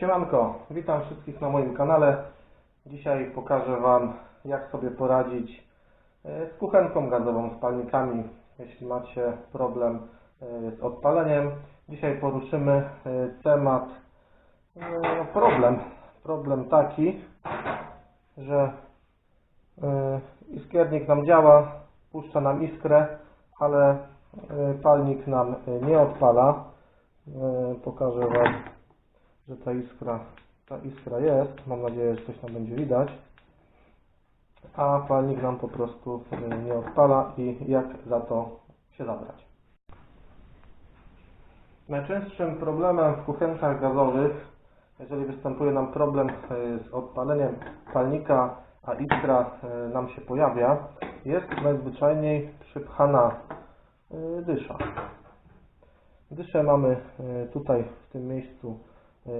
Siemanko, witam wszystkich na moim kanale. Dzisiaj pokażę Wam, jak sobie poradzić e, z kuchenką gazową, z palnikami, jeśli macie problem e, z odpaleniem. Dzisiaj poruszymy e, temat, problem. Problem taki, że iskiernik nam działa, puszcza nam iskrę, ale palnik nam nie odpala. Pokażę Wam że ta iskra, ta iskra jest. Mam nadzieję, że coś tam będzie widać. A palnik nam po prostu nie odpala i jak za to się zabrać. Najczęstszym problemem w kuchenkach gazowych, jeżeli występuje nam problem y, z odpaleniem palnika, a iskra y, nam się pojawia, jest najzwyczajniej przypchana y, dysza. Dyszę mamy tutaj w tym miejscu